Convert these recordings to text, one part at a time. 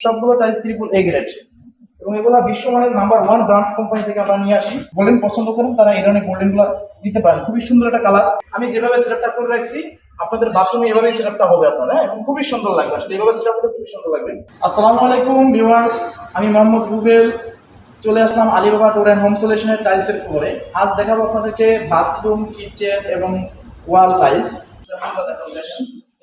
সবগুলো tiles triple A grade এবং এগুলা বিশ্বমানের নাম্বার ওয়ান ব্র্যান্ড কোম্পানি থেকে আমরা নিয়ে আসি। গোল্ডেন পছন্দ করেন, তারা এই ধরনের গোল্ডেনগুলো দিতে পারেন। খুবই সুন্দর একটা কালার আমি যেভাবে সেটআপটা করে রাখছি, আপনাদের বাথরুমে এভাবেই সেটআপটা হবে আপনার হ্যাঁ? এবং খুবই সুন্দর লাগবে। আসলে এভাবে সেটআপ করলে খুবই সুন্দর লাগবে। আসসালামু আলাইকুম ভিউয়ার্স আমি মোহাম্মদ রুবেল। চলে আসলাম আলিবাবা টুর অ্যান্ড হোম সলিউশনের টাইলসের ফ্লোরে আজ দেখাবো আপনাদেরকে বাথরুম কিচেন এবং ওয়াল টাইলস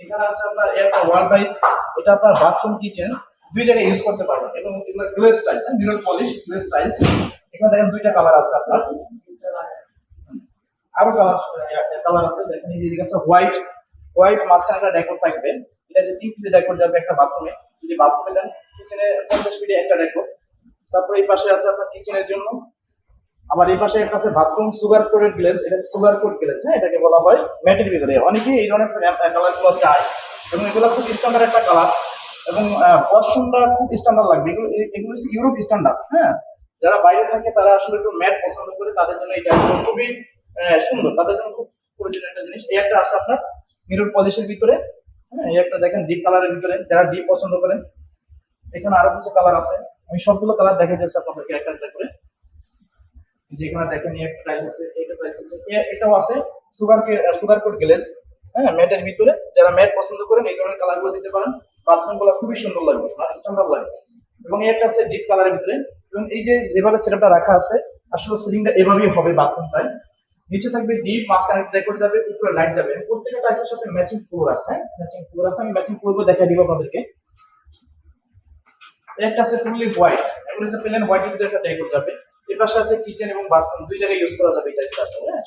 এখানে আছে আপনার একটা ওয়াল টাইলস এটা আপনার বাথরুম কিচেন দুই জায়গায় ইউজ করতে পারবেন। এবং এগুলো glaze tiles mirror polish glaze tiles এখানে দেখেন দুইটা কালার আছে আপনার। আরও কালার কালার আছে, দেখেন এই যে এদিকে আছে হোয়াইট হোয়াইট মাঝখানে একটা ডেকোর থাকবে। এটা যে তিন পিসের ডেকোর যাবে একটা বাথরুমে যদি বাথরুমে দেন কিচেনে পঞ্চাশ ফিটে একটা ডেকোর তারপর এই পাশে আছে আপনার কিচেনের জন্য। আবার এই পাশে একটা আছে বাথরুম সুগার কোটেড গ্লেজ এটা সুগার কোট গ্লেজ হ্যাঁ এটাকে বলা হয়। ম্যাটের ভিতরে। অনেকেই এই ধরনের কালারগুলো চায়। এবং এগুলো খুব স্ট্যান্ডার্ড একটা কালার এবং ওয়াশরুমটা খুব স্ট্যান্ডার্ড লাগবে। এগুলো এগুলো হচ্ছে ইউরোপ স্ট্যান্ডার্ড হ্যাঁ? যারা বাইরে থাকে, তারা আসলে একটু ম্যাট পছন্দ করে, তাদের জন্য এটা খুবই সুন্দর। তাদের জন্য খুব প্রয়োজনীয় একটা জিনিস। এই একটা আছে আপনার মিরর পলিশের ভিতরে হ্যাঁ? এই একটা দেখেন ডিপ কালারের ভিতরে। যারা ডিপ পছন্দ করেন, এখানে আরও কিছু কালার আছে। আমি সবগুলো কালার দেখা যাচ্ছে আপনাদেরকে একটা একটা করে। যেখানে দেখেন, এই একটা প্রাইস আছে, এইটা প্রাইস আছে। এটাও আছে সুগার সুগার কোট গ্লেজ হ্যাঁ ম্যাটের ভিতরে যারা ম্যাট পছন্দ করেন, এই ধরনের কালার দিতে পারেন। বাথরুমগুলো খুবই সুন্দর লাগবে আর স্ট্যান্ডার্ড লাগবে এবং এই একটা আছে ডিপ কালারের ভিতরে। এবং এই যে যেভাবে সেটআপটা রাখা আছে, আসলে সিলিংটা এভাবেই হবে বাথরুমটায় নিচে থাকবে ডিপ মাঝখানে ডেকোর যাবে, উপরে লাইট যাবে। প্রত্যেকটা টাইসের সাথে ম্যাচিং ফ্লোর আছে ম্যাচিং ফ্লোর আছে, আমি ম্যাচিং ফ্লোর দেখা দিব আপনাদেরকে। একটা আছে ফুললি হোয়াইট এগুলো হচ্ছে প্লেন হোয়াইটের ভিতরে একটা ডেকোর যাবে। এর পাশে আছে কিচেন এবং বাথরুম দুই জায়গায় ইউজ করা যাবে স্টার্ট হ্যাঁ?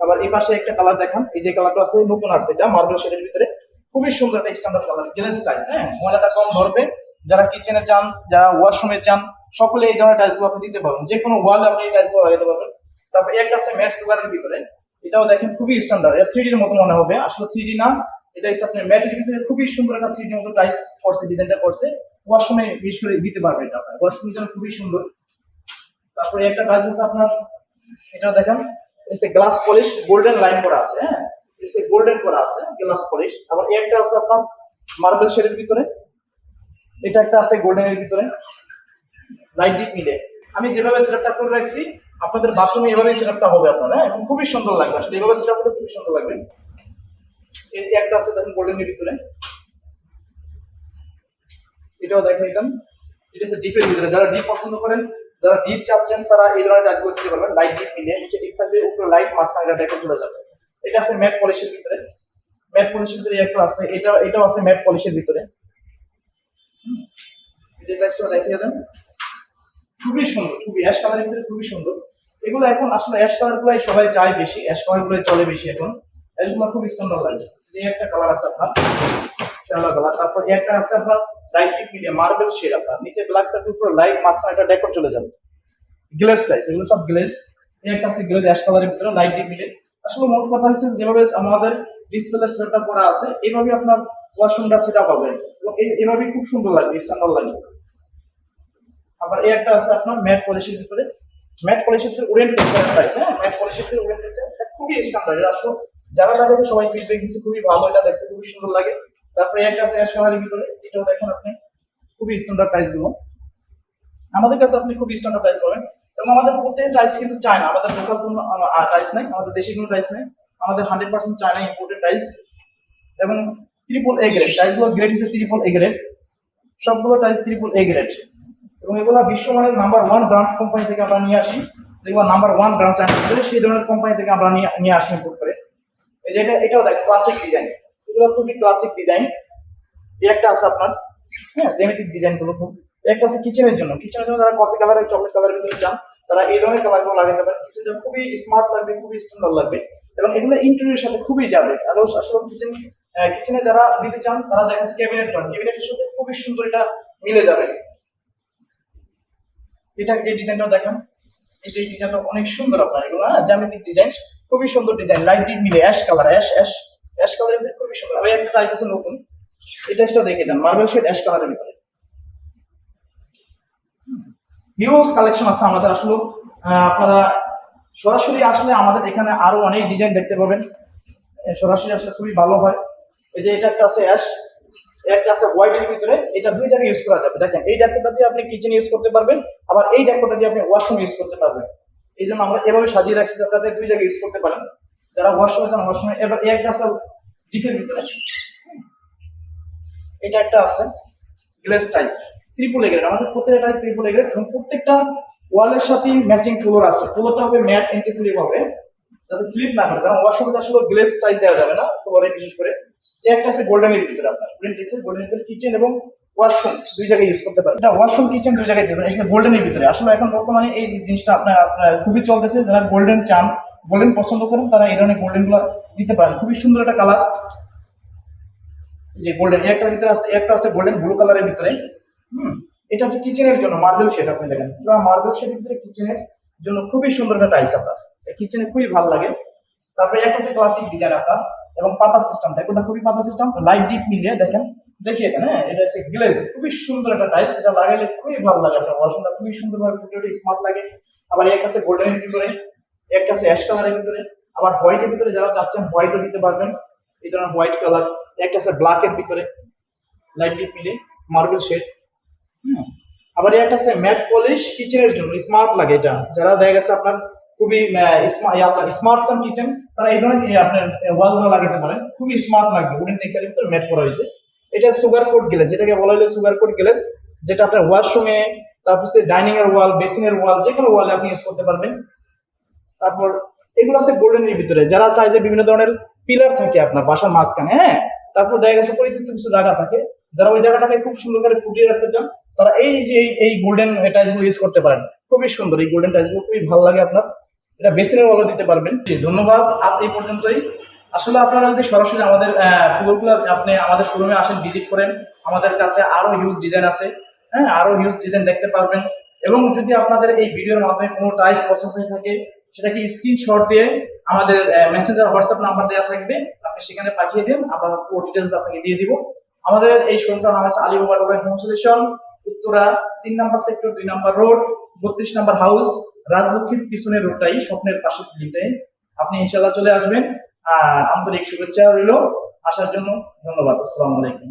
আবার এই পাশে একটা কালার দেখান। এই যে কালারটা আছে, নতুন আসছে এটা মার্বেল শেডের ভিতরে। খুবই সুন্দর একটা স্ট্যান্ডার্ড কালার গ্লেস টাইলস হ্যাঁ? ময়লাটা কম ধরবে। যারা কিচেনে চান যারা ওয়াশরুমে চান সকলে এই ধরনের টাইলসগুলো আপনি দিতে পারবেন। যে কোনো ওয়ালে আপনি এই টাইলসগুলো লাগাতে পারবেন। তারপর একটা আছে ম্যাট সুগারের ভিতরে। এটাও দেখেন খুবই স্ট্যান্ডার্ড এটা থ্রি ডির মতো মনে হবে। আসলে থ্রি ডি না। এটা হচ্ছে আপনার ম্যাটের ভিতরে খুবই সুন্দর একটা থ্রি মতো টাইলস করছে ডিজাইনটা করছে। ওয়াশরুমে বিশেষ করে দিতে পারবে এটা আপনার। ওয়াশরুমের জন্য খুবই সুন্দর। তারপরে একটা কাজ আছে আপনার। এটা দেখেন। এসে গ্লাস পলিশ গোল্ডেন লাইন করা আছে হ্যাঁ? এসে গোল্ডেন করা আছে গ্লাস পলিশ আবার একটা আছে আপনার মার্বেল শেডের ভিতরে। এটা একটা আছে গোল্ডেনের ভিতরে। লাইট ডিপ মিলে আমি যেভাবে সেটআপটা করে রাখছি, আপনাদের বাথরুমে এভাবেই সেটআপটা হবে আপনার হ্যাঁ? এবং খুবই সুন্দর লাগবে, আসলে এভাবে সেটআপ করলে খুবই সুন্দর লাগবে। এই একটা আছে দেখুন গোল্ডেনের ভিতরে। এটাও দেখেন এটা এটা হচ্ছে ডিপের ভিতরে। যারা ডিপ পছন্দ করেন যারা ডিপ চাচ্ছেন তারা এই ধরনের কাজগুলো দিতে পারবেন। লাইট ডিপ মিলিয়ে নিচে ডিপ থাকবে উপরে লাইট মাঝখানে ডেকোর চলে যাবে। এটা আছে ম্যাট পলিশের ভিতরে। ম্যাট পলিশের ভিতরে একটা আছে। এটা, এটাও আছে ম্যাট পলিশের ভিতরে। যে টাইসটা দেখিয়ে দেন। খুবই সুন্দর, খুবই অ্যাশ কালারের ভিতরে খুবই সুন্দর। এগুলো এখন আসলে অ্যাশ কালার গুলাই সবাই চায় বেশি। অ্যাশ কালারগুলাই চলে বেশি এখন। অ্যাশগুলো খুব স্ট্যান্ডার্ড লাগে। যে একটা কালার আছে আপনার শ্যামলা কালার তারপর একটা আছে আপনার light deep media marble shade আপনার। নিচে ব্ল্যাক থাকবে উপরে লাইট মাঝখানে একটা ডেকোর চলে যাবে। গ্লেজ টাইস এগুলো সব গ্লেজ এই একটা আছে গ্লেজ অ্যাশ কালারের ভিতরে লাইট মিডিয়া আসলে মোট কথা হচ্ছে যেভাবে আমাদের ডিসপ্লে সেটআপ করা আছে এইভাবে আপনার ওয়াশরুমটা সেটআপ হবে। এবং এই- এইভাবেই খুব সুন্দর লাগবে স্ট্যান্ডার্ড লাগবে আবার এই একটা আছে আপনার ম্যাট পলিশের ভিতরে। ম্যাট পলিশের ভিতরে ওরেন্ট টেক্সচার টাইপ হ্যাঁ ম্যাট পলিশের ভিতরে ওরেন্ট টেক্সচার খুবই স্ট্যান্ডার্ড এটা আসলে যারা লাগাবে সবাই ফিডব্যাক দিচ্ছে, খুবই ভালো, এটা দেখতে খুবই সুন্দর লাগে। তারপরে একটা আছে অ্যাশ কালারের ভিতরে এটাও দেখেন আপনি, খুবই স্ট্যান্ডার্ড টাইলসগুলো। আমাদের কাছে আপনি খুব স্ট্যান্ডার্ড টাইলস পাবেন। এবং আমাদের প্রত্যেকটা টাইলস কিন্তু চায় না আমাদের লোকাল কোনো টাইলস নেই, আমাদের দেশি কোনো টাইলস নেই। আমাদের hundred percent China imported tiles এবং ত্রিপল এ গ্রেড টাইলসগুলো গ্রেড হিসেবে ত্রিপল এ গ্রেড সবগুলো টাইলস ত্রিপল এ গ্রেড এবং এগুলো বিশ্বমানের নাম্বার ওয়ান ব্র্যান্ড কোম্পানি থেকে আমরা নিয়ে আসি। যেগুলো নাম্বার ওয়ান ব্র্যান্ড চায়না, সেই ধরনের কোম্পানি থেকে আমরা নিয়ে নিয়ে আসি ইম্পোর্ট করে। এই যে এটা, এটাও দেখ ক্লাসিক ডিজাইন এগুলো খুবই ক্লাসিক ডিজাইন একটা আছে আপনার হ্যাঁ ডিজাইনগুলো খুব। একটা আছে কিচেনের জন্য। কিচেনের জন্য যারা কফি কালার চকলেট কালারের ভিতরে চান, তারা এই ধরনের কালারগুলো লাগাতে পারেন। কিচেন খুবই স্মার্ট লাগবে, খুবই স্ট্যান্ডার্ড লাগবে। এবং এগুলো ইন্টেরিয়র সাথে খুবই যাবে। আর আসলে কিচেন কিচেনে যারা দিতে চান, তারা দেখা যাচ্ছে ক্যাবিনেট পান ক্যাবিনেটের সাথে খুবই সুন্দর এটা মিলে যাবে। এটা এই ডিজাইনটা দেখেন। এই যে ডিজাইনটা অনেক সুন্দর আপনার এগুলো হ্যাঁ জ্যামিতিক ডিজাইন খুবই সুন্দর ডিজাইন লাইট ডিপ মিলে ash colour ash ash ash কালারের ভিতরে খুবই সুন্দর। আবার একটা টাইস আছে নতুন। এই টাইসটা দেখে দেন মার্বেল শেড অ্যাশ কালারের ভিতরে। হিউজ কালেকশন আছে আমাদের আসলে। আপনারা সরাসরি আসলে আমাদের এখানে আরও অনেক ডিজাইন দেখতে পাবেন। সরাসরি আসলে খুবই ভালো হয়। এই যে এটা একটা আছে অ্যাশ একটা আছে হোয়াইটের ভিতরে। এটা দুই জায়গায় ইউজ করা যাবে। দেখেন, এই ডেকোরটা দিয়ে আপনি কিচেন ইউজ করতে পারবেন। আবার এই ডেকোরটা দিয়ে আপনি ওয়াশরুম ইউজ করতে পারবেন। এই জন্য আমরা এভাবে সাজিয়ে রাখছি যাতে আপনি দুই জায়গায় ইউজ করতে পারেন। যারা ওয়াশরুমে যান ওয়াশরুমে এবার এই একটা আছে, ডিপের ভিতরে। এটা একটা আছে গ্লেস টাইস ত্রিপুল এগ্রেড আমাদের প্রত্যেকটা টাইস ত্রিপুল এগ্রেড এবং প্রত্যেকটা ওয়ালের সাথে ম্যাচিং ফ্লোর আছে। ফ্লোরটা হবে ম্যাট এন্টি স্লিপ হবে। যাতে স্লিপ না করে, কারণ ওয়াশরুমে আসলে গ্লেস টাইস দেওয়া যাবে না ফ্লোরে বিশেষ করে। এই একটা আছে গোল্ডেনের ভিতরে আপনার। গ্রিন কিচেন গোল্ডেন ভিতরে কিচেন এবং ওয়াশরুম দুই জায়গায় ইউজ করতে পারেন। এটা ওয়াশরুম কিচেন দুই জায়গায় দেবেন, এটা গোল্ডেনের ভিতরে। আসলে এখন বর্তমানে এই জিনিসটা আপনার খুবই চলতেছে। যারা গোল্ডেন চান গোল্ডেন পছন্দ করেন, তারা এই ধরনের গোল্ডেনগুলো দিতে পারেন। খুবই সুন্দর একটা কালার যে গোল্ডেন একটার ভিতরে আছে একটা আছে গোল্ডেন ব্লু কালারের ভিতরে। হুম, এটা আছে কিচেনের জন্য মার্বেল শেড আপনি দেখেন। পুরো মার্বেল শেডের ভিতরে কিচেনের জন্য খুবই সুন্দর একটা টাইস আপনার। কিচেনে খুবই ভালো লাগে। তারপরে একটা আছে ক্লাসিক ডিজাইন আপনার, এবং পাতা সিস্টেম এটা খুবই পাতা সিস্টেম লাইট ডিপ মিলিয়ে দেখেন। দেখিয়ে দেন হ্যাঁ এটা হচ্ছে গ্লেজ খুবই সুন্দর একটা টাইস সেটা লাগাইলে খুবই ভালো লাগে আপনার। ওয়াশরুমটা খুবই সুন্দরভাবে ফুটে ওঠে স্মার্ট লাগে। আবার এক আছে গোল্ডেনের ভিতরে। একটা আছে অ্যাশ কালারের ভিতরে, আবার হোয়াইটের ভিতরে যারা চাচ্ছেন হোয়াইটও দিতে পারবেন। এই ধরনের হোয়াইট কালার একটা আছে ব্ল্যাকের ভিতরে লাইট মিলে মার্বেল শেড আবার একটা আছে ম্যাট পলিশ কিচেনের জন্য স্মার্ট লাগে এটা। যারা দেখা গেছে আপনার খুবই স্মার্ট সান কিচেন তারা এই ধরনের আপনার ওয়াল লাগাতে পারেন। খুবই স্মার্ট লাগবে উডেন টেক্সচারের ভিতরে ম্যাট করা হয়েছে। এটা সুগার কোট গ্লেজ যেটাকে বলা হলো সুগার কোট গ্লেজ যেটা আপনার ওয়াশরুমে তারপর ডাইনিং এর ওয়াল বেসিং এর ওয়াল যে কোনো ওয়ালে আপনি ইউজ করতে পারবেন। তারপর এগুলো আছে গোল্ডেনের ভিতরে। যারা সাইজে বিভিন্ন ধরনের পিলার থাকে আপনার বাসার মাঝখানে হ্যাঁ? তারপর দেখা গেছে পরিচিত কিছু জায়গা থাকে। যারা ওই জায়গাটাকে খুব সুন্দর করে ফুটিয়ে রাখতে চান, তারা এই যে এই- গোল্ডেন টাইলসগুলো ইউজ করতে পারেন। খুবই সুন্দর। এই গোল্ডেন টাইলসগুলো খুবই ভালো লাগে আপনার। এটা বেসিনের ওয়ালও দিতে পারবেন। ধন্যবাদ। আজ এই পর্যন্তই। আসলে আপনারা যদি সরাসরি আমাদের ফুলগুলো আপনি আমাদের শোরুমে আসেন ভিজিট করেন, আমাদের কাছে আরও হিউজ ডিজাইন আছে হ্যাঁ? আরও হিউজ ডিজাইন দেখতে পারবেন। এবং যদি আপনাদের এই ভিডিওর মাধ্যমে কোনো টাইলস পছন্দ হয়ে থাকে সেটাকে স্ক্রিনশট দিয়ে আমাদের মেসেঞ্জার হোয়াটসঅ্যাপ নাম্বার দেওয়া থাকবে। আপনি সেখানে পাঠিয়ে দিন, আমরা পুরো ডিটেলস আপনাকে দিয়ে দিব। আমাদের এই শোরুমটার নাম আছে আলিবাবা ডোবেন হোম সলিউশন উত্তরা তিন নাম্বার সেক্টর দুই নাম্বার রোড বত্রিশ নাম্বার হাউস রাজলক্ষ্মীর পিছনের রোডটাই স্বপ্নের পাশে ফিলিতে আপনি ইনশাল্লাহ চলে আসবেন। আর আন্তরিক শুভেচ্ছা রইল। আসার জন্য ধন্যবাদ। আসসালামু আলাইকুম।